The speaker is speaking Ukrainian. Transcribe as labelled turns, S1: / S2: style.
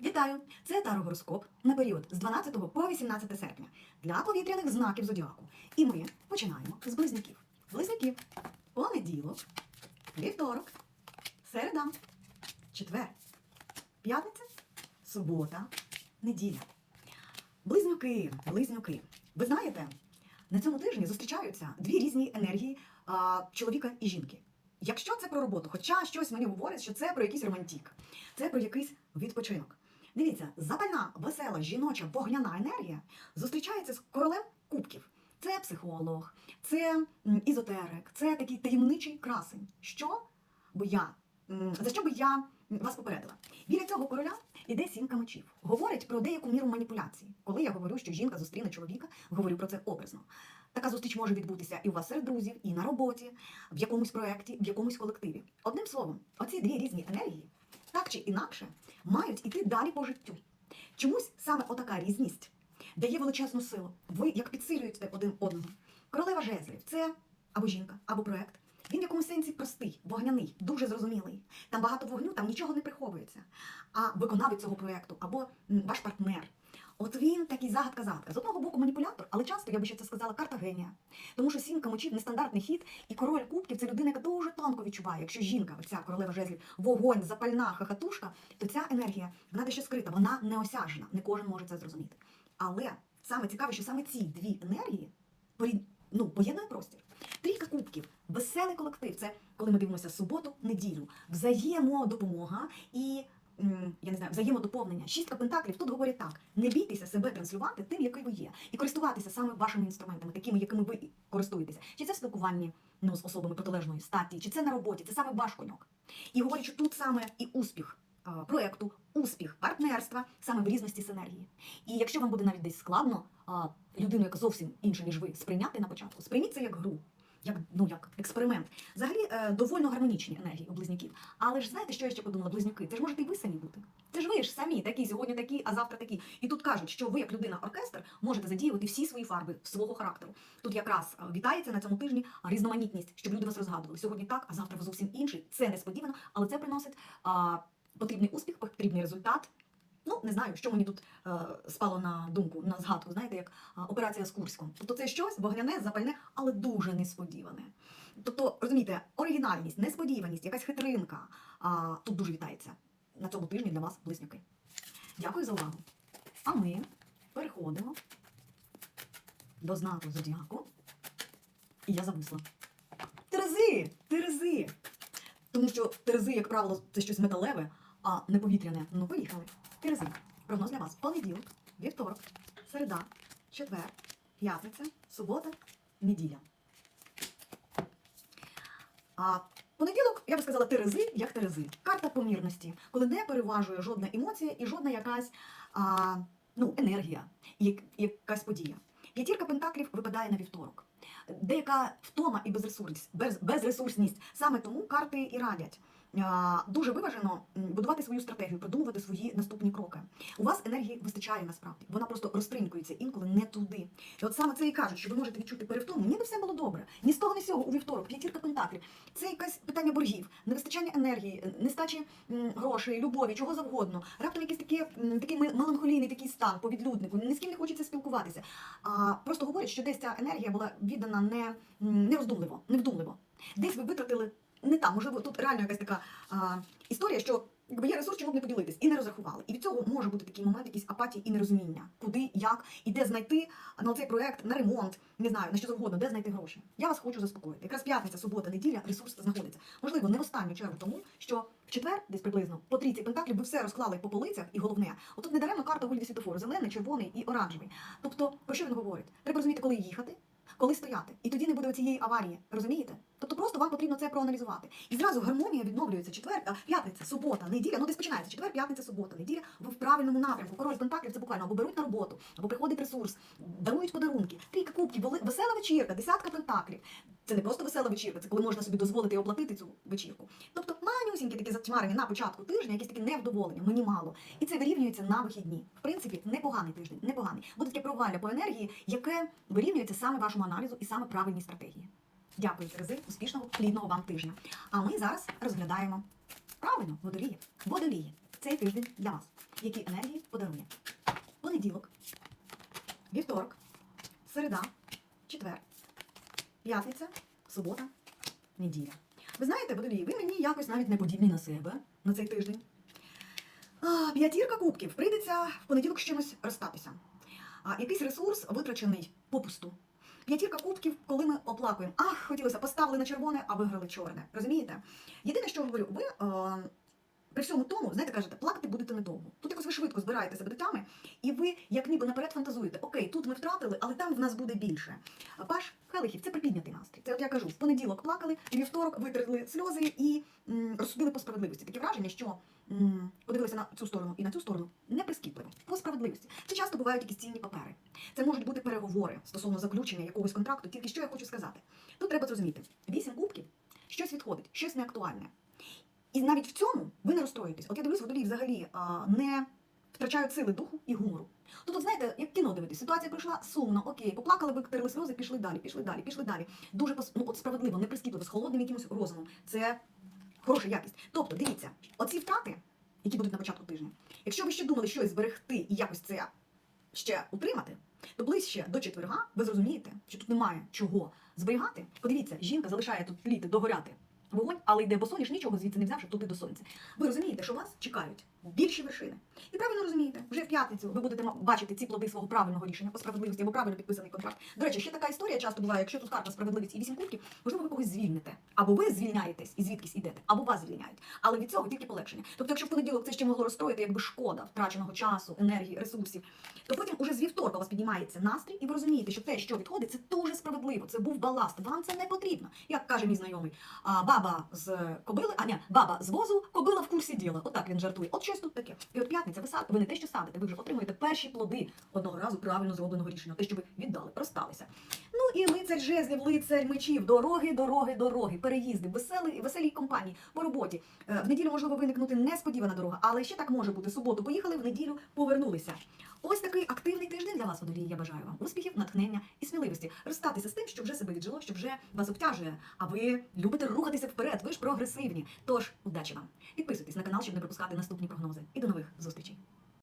S1: Вітаю! Це тарогороскоп на період з 12 по 18 серпня для повітряних знаків зодіаку. І ми починаємо з близнюків. Близнюків. Понеділок, вівторок, середа, четвер, п'ятниця, субота, неділя. Близнюки, близнюки. Ви знаєте, на цьому тижні зустрічаються дві різні енергії а, чоловіка і жінки. Якщо це про роботу, хоча щось мені говорить, що це про якийсь романтик, це про якийсь відпочинок. Дивіться, запальна, весела, жіноча, вогняна енергія зустрічається з королем кубків. Це психолог, це ізотерик, це такий таємничий красень. Що би я за що би я вас попередила? Біля цього короля іде сімка мечів. Говорить про деяку міру маніпуляції. Коли я говорю, що жінка зустріне чоловіка, говорю про це образно. Така зустріч може відбутися і у вас серед друзів, і на роботі, в якомусь проєкті, в якомусь колективі. Одним словом, оці дві різні енергії, так чи інакше, мають іти далі по життю. Чомусь саме отака різність дає величезну силу. Ви як підсилюєте один одного. Королева жезлів це або жінка, або проект. Він в якомусь сенсі простий, вогняний, дуже зрозумілий. Там багато вогню, там нічого не приховується. А виконавець цього проекту або ваш партнер. От він такий загадка-загадка. З одного боку маніпулятор, але часто я би ще це сказала карта генія. Тому що сімка мочів нестандартний хід, і король кубків це людина, яка дуже тонко відчуває. Якщо жінка, оця королева жезлів, вогонь, запальна хахатушка, то ця енергія вона дещо скрита, вона неосяжна. Не кожен може це зрозуміти. Але саме цікаве, що саме ці дві енергії ну, поєднує простір. Трійка кубків, веселий колектив. Це коли ми дивимося суботу, неділю, взаємодопомога і я не знаю, взаємодоповнення. Шістка пентаклів тут говорять так: не бійтеся себе транслювати тим, який ви є, і користуватися саме вашими інструментами, такими, якими ви користуєтеся. Чи це в спілкуванні ну, з особами протилежної статі, чи це на роботі, це саме ваш коньок. І говорять, що тут саме і успіх а, проекту, успіх партнерства саме в різності синергії. І якщо вам буде навіть десь складно а, людину, яка зовсім інша, ніж ви, сприйняти на початку, сприйміть це як гру. Як ну як експеримент, взагалі е, довольно гармонічні енергії у близнюків. Але ж знаєте, що я ще подумала? Близнюки, це ж можете і ви самі бути. Це ж ви ж самі такі сьогодні такі, а завтра такі. І тут кажуть, що ви, як людина оркестр, можете задіювати всі свої фарби свого характеру. Тут якраз е, вітається на цьому тижні різноманітність, щоб люди вас розгадували. Сьогодні так, а завтра ви зовсім інший. Це несподівано, але це приносить а, потрібний успіх, потрібний результат. Ну, не знаю, що мені тут е, спало на думку, на згадку, знаєте, як е, операція з Курськом. Тобто це щось вогняне, запальне, але дуже несподіване. Тобто, розумієте, оригінальність, несподіваність, якась хитринка а, тут дуже вітається на цьому тижні для вас, близнюки. Дякую за увагу. А ми переходимо до знаку зодіаку. І я зависла. Терези! Терези! Тому що терези, як правило, це щось металеве, а не повітряне. Ну, поїхали. Терези. Прогноз для вас. Понеділок, вівторок, середа, четвер, п'ятниця, субота, неділя. А понеділок, я би сказала, терези як терези. Карта помірності, коли не переважує жодна емоція і жодна якась а, ну, енергія, як- якась подія. П'ятірка пентаклів випадає на вівторок. Деяка втома і безресурсність, без, безресурсність. Саме тому карти і радять. Дуже виважено будувати свою стратегію, продумувати свої наступні кроки. У вас енергії вистачає насправді. Вона просто розтринькується інколи не туди. І от саме це і кажуть, що ви можете відчути перевтому. Ніби все було добре. Ні з того, ні з цього у вівторок, п'ятірка пентаклів. Це якесь питання боргів, невистачання енергії, нестачі грошей, любові, чого завгодно. Раптом якийсь такий, такий меланхолійний такий стан по відлюднику, ні з ким не хочеться спілкуватися. А просто говорять, що десь ця енергія була віддана не, не роздумливо, невдумливо. Десь ви витратили не там, можливо, тут реально якась така а, історія, що якби є ресурс, чому б не поділитись, і не розрахували. І від цього може бути такий момент, якийсь апатії і нерозуміння, куди, як і де знайти на цей проект, на ремонт, не знаю, на що завгодно, де знайти гроші. Я вас хочу заспокоїти. Якраз п'ятниця, субота, неділя, ресурс знаходиться. Можливо, не в останню чергу тому, що в четвер, десь приблизно, по трійці пентаклів ви все розклали по полицях, і головне, отут не даремно карта у світофору, зелений, червоний і оранжевий. Тобто, про що він говорить? Треба розуміти, коли їхати, коли стояти. І тоді не буде цієї аварії. Розумієте? Тобто просто вам потрібно це проаналізувати. І зразу гармонія відновлюється четвер, п'ятниця, субота, неділя. Ну десь починається четвер, п'ятниця, субота, неділя. В правильному напрямку. Король пентаклів це буквально або беруть на роботу, або приходить ресурс, дарують подарунки. Трійка кубків, весела вечірка, десятка пентаклів. Це не просто весела вечірка, це коли можна собі дозволити і оплатити цю вечірку. Тобто манюсінькі такі затьмарені на початку тижня, якісь такі невдоволення, мені мало. І це вирівнюється на вихідні. В принципі, непоганий тиждень, непоганий. Буде таке провалля по енергії, яке вирівнюється саме вашому аналізу і саме правильній стратегії. Дякую, Терези, успішного, плідного вам тижня. А ми зараз розглядаємо правильно водолії. Водолії. Цей тиждень для вас. які енергії подарує. Понеділок, вівторок, середа, четвер, п'ятниця, субота, неділя. Ви знаєте, водолії, ви мені якось навіть не подібні на себе на цей тиждень. П'ятірка кубків. Прийдеться в понеділок з чимось розстатися. А, якийсь ресурс витрачений попусту. П'ятірка кубків, коли ми оплакуємо. Ах, хотілося, поставили на червоне, а виграли чорне. Розумієте? Єдине, що говорю, ви е, при всьому тому, знаєте, кажете, плакати будете недовго. Тут якось ви швидко збираєте себе дитями, і ви як ніби наперед фантазуєте, окей, тут ми втратили, але там в нас буде більше. Паш Келихів це припіднятий настрій. Це от я кажу, в понеділок плакали, і вівторок витерли сльози і м, розсудили по справедливості. Таке враження, що м, подивилися на цю сторону і на цю сторону неприскіпливо, по справедливості. Це часто бувають якісь цінні папери. Це можуть бути переговори стосовно заключення якогось контракту. Тільки що я хочу сказати. Тут треба зрозуміти: вісім кубків, щось відходить, щось неактуальне. І навіть в цьому ви не розстроїтесь. От я дивлюсь, водолії взагалі а, не втрачають сили духу і гумору. Тут, от, знаєте, як кіно дивитись, ситуація прийшла сумно, окей, поплакали, виктерли сльози, пішли далі, пішли далі, пішли далі. Дуже ну, от справедливо, неприскіпливо, з холодним якимось розумом. Це хороша якість. Тобто, дивіться, оці втрати, які будуть на початку тижня, якщо ви ще думали щось зберегти і якось це ще утримати, то ближче до четверга ви зрозумієте, що тут немає чого зберігати. Подивіться, жінка залишає тут тліти, догоряти вогонь, але йде босоніж, нічого звідси не взявши туди до сонця. Ви розумієте, що вас чекають більші вершини. І правильно розумієте, вже в п'ятницю ви будете бачити ці плоди свого правильного рішення по справедливості або правильно підписаний контракт. До речі, ще така історія часто буває, якщо тут карта справедливість і вісім кубків, можливо, ви когось звільните. Або ви звільняєтесь і звідкись ідете, або вас звільняють. Але від цього тільки полегшення. Тобто, якщо в понеділок це ще могло розстроїти, якби шкода втраченого часу, енергії, ресурсів, то потім уже з вівторка у вас піднімається настрій, і ви розумієте, що те, що відходить, це дуже справедливо. Це був баласт. Вам це не потрібно. Як каже мій знайомий, а баба з кобили, а ні, баба з возу, кобила в курсі діла. Отак він жартує. От щось тут таке. І от п'ятниця, ви сад, ви не те, що садите, ви вже отримуєте перші плоди одного разу правильно зробленого рішення, те, що ви віддали, просталися. Ну і лицар жезлів, лицар мечів, дороги, дороги, дороги, переїзди, веселі, веселій компанії по роботі. Е, В неділю можливо виникнути несподівана дорога, але ще так може бути. Суботу поїхали, в неділю повернулися. Ось такий активний тиждень для вас, водолії. Я бажаю вам успіхів, натхнення і сміливості. Розстатися з тим, що вже себе віджило, що вже вас обтяжує. А ви любите рухатися вперед. Ви ж прогресивні. Тож удачі вам! Підписуйтесь на канал, щоб не пропускати наступні прогнози. І до нових зустрічей.